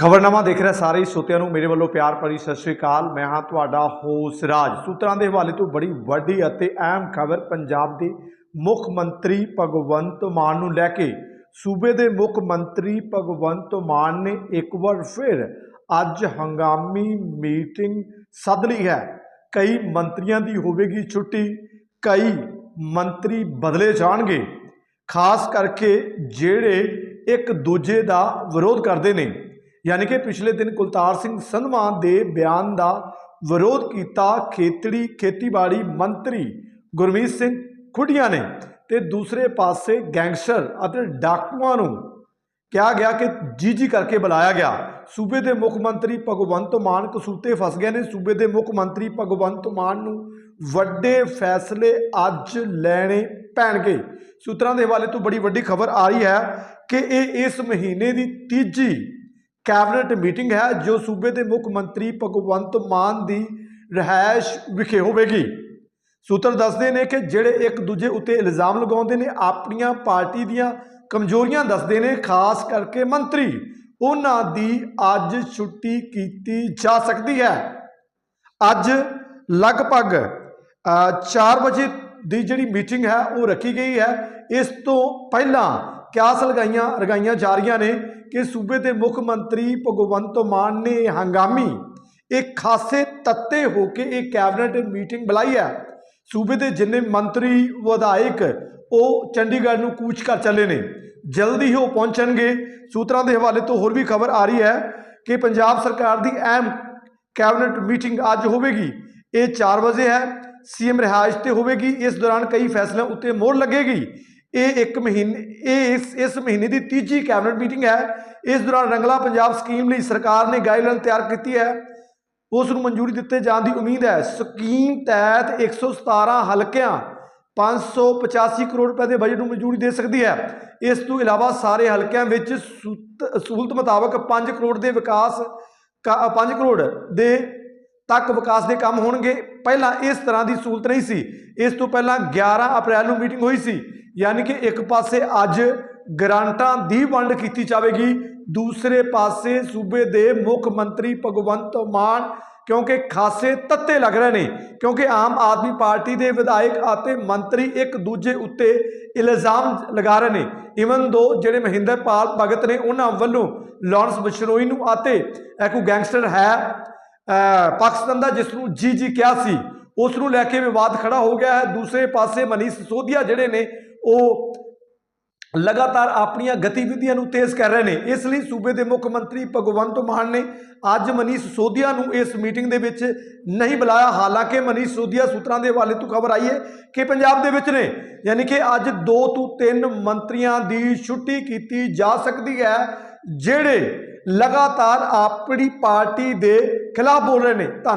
ਖਬਰਨਾਮਾ ਦੇਖ ਰਿਹਾ ਸਾਰੇ ਸੋਤਿਆਂ ਨੂੰ, ਮੇਰੇ ਵੱਲੋਂ ਪਿਆਰ ਭਰੀ ਸਤਿ ਸ਼੍ਰੀ ਅਕਾਲ। ਮੈਂ ਹਾਂ ਤੁਹਾਡਾ ਹੋਸ ਰਾਜ। ਸੂਤਰਾਂ ਦੇ ਹਵਾਲੇ ਤੋਂ ਬੜੀ ਵੱਡੀ ਅਤੇ ਅਹਿਮ ਖਬਰ ਪੰਜਾਬ ਦੇ ਮੁੱਖ ਮੰਤਰੀ ਭਗਵੰਤ ਮਾਨ ਨੂੰ ਲੈ ਕੇ। ਸੂਬੇ ਦੇ ਮੁੱਖ ਮੰਤਰੀ ਭਗਵੰਤ ਮਾਨ ਨੇ ਇੱਕ ਵਾਰ ਫਿਰ ਅੱਜ ਹੰਗਾਮੀ ਮੀਟਿੰਗ ਸੱਦ ਲਈ ਹੈ। ਕਈ ਮੰਤਰੀਆਂ ਦੀ ਹੋਵੇਗੀ ਛੁੱਟੀ, ਕਈ ਮੰਤਰੀ ਬਦਲੇ ਜਾਣਗੇ। ਖਾਸ ਕਰਕੇ ਜਿਹੜੇ ਇੱਕ ਦੂਜੇ ਦਾ ਵਿਰੋਧ ਕਰਦੇ ਨੇ। ਯਾਨੀ ਕਿ ਪਿਛਲੇ ਦਿਨ ਕੁਲਤਾਰ ਸਿੰਘ ਸੰਧਵਾ ਦੇ ਬਿਆਨ ਦਾ ਵਿਰੋਧ ਕੀਤਾ ਖੇਤੜੀ ਖੇਤੀਬਾੜੀ ਮੰਤਰੀ ਗੁਰਮੀਤ ਸਿੰਘ ਖੁੱਡੀਆਂ ਨੇ ਤੇ ਦੂਸਰੇ ਪਾਸੇ ਗੈਂਗਸਟਰ ਅਤੇ ਡਾਕੂਆਂ ਨੂੰ ਕਿਹਾ ਗਿਆ ਕਿ ਜੀ ਜੀ ਕਰਕੇ ਬੁਲਾਇਆ ਗਿਆ। ਸੂਬੇ ਦੇ ਮੁੱਖ ਮੰਤਰੀ ਭਗਵੰਤ ਮਾਨ ਕਸੂਤੇ ਫਸ ਗਏ ਨੇ। ਸੂਬੇ ਦੇ ਮੁੱਖ ਮੰਤਰੀ ਭਗਵੰਤ ਮਾਨ ਨੂੰ ਵੱਡੇ ਫੈਸਲੇ ਅੱਜ ਲੈਣੇ ਪੈਣਗੇ। ਸੂਤਰਾਂ ਦੇ ਹਵਾਲੇ ਤੋਂ ਬੜੀ ਵੱਡੀ ਖਬਰ ਆ ਰਹੀ ਹੈ ਕਿ ਇਹ ਇਸ ਮਹੀਨੇ ਦੀ ਤੀਜੀ ਕੈਬਨਿਟ ਮੀਟਿੰਗ ਹੈ, ਜੋ ਸੂਬੇ ਦੇ ਮੁੱਖ ਮੰਤਰੀ ਭਗਵੰਤ ਮਾਨ ਦੀ ਰਿਹਾਇਸ਼ ਵਿਖੇ ਹੋਵੇਗੀ। ਸੂਤਰ ਦੱਸਦੇ ਨੇ ਕਿ ਜਿਹੜੇ ਇੱਕ ਦੂਜੇ ਉੱਤੇ ਇਲਜ਼ਾਮ ਲਗਾਉਂਦੇ ਨੇ, ਆਪਣੀਆਂ ਪਾਰਟੀ ਦੀਆਂ ਕਮਜ਼ੋਰੀਆਂ ਦੱਸਦੇ ਨੇ, ਖਾਸ ਕਰਕੇ ਮੰਤਰੀ। ਉਹਨਾਂ ਦੀ ਅੱਜ ਛੁੱਟੀ ਕੀਤੀ ਜਾ ਸਕਦੀ ਹੈ। ਅੱਜ ਲਗਭਗ 4 ਵਜੇ ਦੀ ਜਿਹੜੀ ਮੀਟਿੰਗ ਹੈ, ਉਹ ਰੱਖੀ ਗਈ ਹੈ। ਇਸ ਤੋਂ ਪਹਿਲਾਂ ਕਿਆਸ ਲਗਾਈਆਂ ਲਗਾਈਆਂ ਜਾ ਰਹੀਆਂ ਨੇ ਕਿ ਸੂਬੇ ਦੇ ਮੁੱਖ ਮੰਤਰੀ ਭਗਵੰਤ ਮਾਨ ਨੇ ਹੰਗਾਮੀ, ਇਹ ਖਾਸੇ ਤੱਤੇ ਹੋ ਕੇ ਇਹ ਕੈਬਨਿਟ ਮੀਟਿੰਗ ਬੁਲਾਈ ਹੈ। ਸੂਬੇ ਦੇ ਜਿੰਨੇ ਮੰਤਰੀ, ਵਿਧਾਇਕ, ਉਹ ਚੰਡੀਗੜ੍ਹ ਨੂੰ ਕੂਚ ਕਰ ਚੱਲੇ ਨੇ। ਜਲਦੀ ਹੀ ਉਹ ਪਹੁੰਚਣਗੇ। ਸੂਤਰਾਂ ਦੇ ਹਵਾਲੇ ਤੋਂ ਹੋਰ ਵੀ ਖਬਰ ਆ ਰਹੀ ਹੈ ਕਿ ਪੰਜਾਬ ਸਰਕਾਰ ਦੀ ਅਹਿਮ ਕੈਬਨਿਟ ਮੀਟਿੰਗ ਅੱਜ ਹੋਵੇਗੀ। ਇਹ 4 ਵਜੇ ਹੈ। ਸੀਐਮ ਰਿਹਾਇਸ਼ ਤੇ ਹੋਵੇਗੀ। ਇਸ ਦੌਰਾਨ ਕਈ ਫੈਸਲਿਆਂ ਉੱਤੇ ਮੋਹਰ ਲੱਗੇਗੀ। ਇਹ ਇੱਕ ਮਹੀਨੇ, ਇਹ ਇਸ ਇਸ ਮਹੀਨੇ ਦੀ ਤੀਜੀ ਕੈਬਨਿਟ ਮੀਟਿੰਗ ਹੈ। ਇਸ ਦੌਰਾਨ ਰੰਗਲਾ ਪੰਜਾਬ ਸਕੀਮ ਲਈ ਸਰਕਾਰ ਨੇ ਗਾਈਡਲਾਈਨ ਤਿਆਰ ਕੀਤੀ ਹੈ। ਉਸ ਨੂੰ ਮਨਜ਼ੂਰੀ ਦਿੱਤੇ ਜਾਣ ਦੀ ਉਮੀਦ ਹੈ। ਸਕੀਮ ਤਹਿਤ 117 ਹਲਕਿਆਂ 585 ਕਰੋੜ ਰੁਪਏ ਦੇ ਬਜਟ ਨੂੰ ਮਨਜ਼ੂਰੀ ਦੇ ਸਕਦੀ ਹੈ। ਇਸ ਤੋਂ ਇਲਾਵਾ ਸਾਰੇ ਹਲਕਿਆਂ ਵਿੱਚ ਸੂਤ- ਸਹੂਲਤ ਮੁਤਾਬਕ 5 ਕਰੋੜ ਦੇ ਵਿਕਾਸ 5 ਕਰੋੜ ਦੇ ਤੱਕ ਵਿਕਾਸ ਦੇ ਕੰਮ ਹੋਣਗੇ। ਪਹਿਲਾਂ ਇਸ ਤਰ੍ਹਾਂ ਦੀ ਸਹੂਲਤ ਨਹੀਂ ਸੀ। ਇਸ ਤੋਂ ਪਹਿਲਾਂ 11 ਅਪ੍ਰੈਲ ਨੂੰ ਮੀਟਿੰਗ ਹੋਈ ਸੀ। ਯਾਨੀ ਕਿ ਇੱਕ ਪਾਸੇ ਅੱਜ ਗ੍ਰਾਂਟਾਂ ਦੀ ਵੰਡ ਕੀਤੀ ਜਾਵੇਗੀ, ਦੂਸਰੇ ਪਾਸੇ ਸੂਬੇ ਦੇ ਮੁੱਖ ਮੰਤਰੀ ਭਗਵੰਤ ਮਾਨ, ਕਿਉਂਕਿ ਖਾਸੇ ਤੱਤੇ ਲੱਗ ਰਹੇ ਨੇ, ਕਿਉਂਕਿ ਆਮ ਆਦਮੀ ਪਾਰਟੀ ਦੇ ਵਿਧਾਇਕ ਅਤੇ ਮੰਤਰੀ ਇੱਕ ਦੂਜੇ ਉੱਤੇ ਇਲਜ਼ਾਮ ਲਗਾ ਰਹੇ ਨੇ। ਇਵਨ ਦੋ ਜਿਹੜੇ ਮਹਿੰਦਰਪਾਲ ਭਗਤ ਨੇ ਉਹਨਾਂ ਵੱਲੋਂ ਲਾਰੈਂਸ ਬਿਸ਼ਨੋਈ ਨੂੰ ਅਤੇ ਇਹ ਕੋਈ ਗੈਂਗਸਟਰ ਹੈ ਪਾਕਿਸਤਾਨ ਦਾ ਜਿਸ ਨੂੰ ਜੀ ਜੀ ਕਿਹਾ ਸੀ, ਉਸ ਨੂੰ ਲੈ ਕੇ ਵਿਵਾਦ ਖੜਾ ਹੋ ਗਿਆ ਹੈ। ਦੂਸਰੇ ਪਾਸੇ ਮਨੀਸ਼ ਸਿਸੋਦੀਆ ਜਿਹੜੇ ਨੇ ਉਹ ਲਗਾਤਾਰ ਆਪਣੀਆਂ ਗਤੀਵਿਧੀਆਂ ਨੂੰ ਤੇਜ਼ ਕਰ ਰਹੇ ਨੇ। ਇਸ ਲਈ ਸੂਬੇ ਦੇ ਮੁੱਖ ਮੰਤਰੀ ਭਗਵੰਤ ਮਾਨ ਨੇ ਅੱਜ ਮਨੀਸ਼ ਸਿਸੋਦੀਆ ਨੂੰ ਇਸ ਮੀਟਿੰਗ ਦੇ ਵਿੱਚ ਨਹੀਂ ਬੁਲਾਇਆ। ਹਾਲਾਂਕਿ ਮਨੀਸ਼ ਸਿਸੋਦੀਆ ਸੂਤਰਾਂ ਦੇ ਹਵਾਲੇ ਤੋਂ ਖਬਰ ਆਈ ਹੈ ਕਿ ਪੰਜਾਬ ਦੇ ਵਿੱਚ ਨੇ, ਯਾਨੀ ਕਿ ਅੱਜ 2 ਤੋਂ 3 ਮੰਤਰੀਆਂ ਦੀ ਛੁੱਟੀ ਕੀਤੀ ਜਾ ਸਕਦੀ ਹੈ, ਜਿਹੜੇ ਲਗਾਤਾਰ ਆਪਣੀ ਪਾਰਟੀ ਦੇ ਖਿਲਾਫ ਬੋਲ ਰਹੇ ਨੇ। ਧੰਨਵਾਦ।